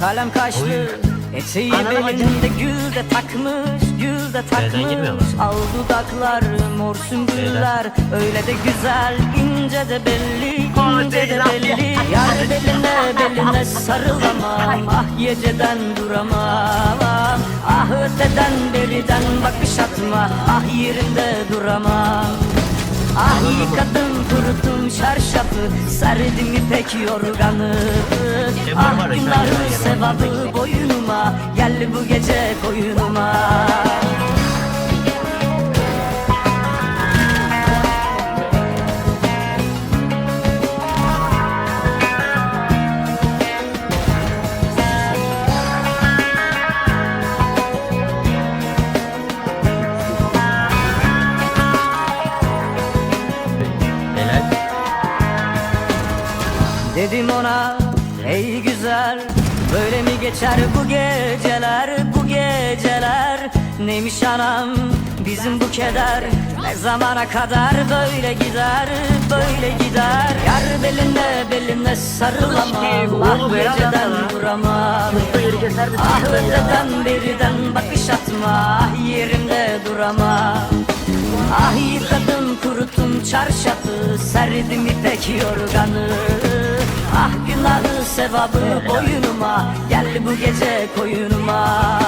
kalem kaşlı. Eteği belinde gül de takmış Gül de takmış. Al dudaklar mor sümbüller. Öyle de güzel ince de belli ince de belli. Yar beline beline sarılamam. Ah geceden duramam. Ah öteden beriden bakış atma. Ah yerinde duramam Ah yıkadım kurutum şarşafı Serdim ipek yorganı. Ah günahı sevabı boynuma Gel bu gece koyunuma Dedim ona ey güzel Böyle mi geçer bu geceler bu geceler? Neymiş anam bizim bu keder Ne zamana kadar böyle gider böyle gider. Yar beline beline sarılamam Ah geceden duramam. Ah öteden beriden bakış atma Ah yerimde duramam. Ah yıkadım kurutum çarşafı Serdim ipek yorganı Günahı sevabı boynuma. Gel bu gece koyunuma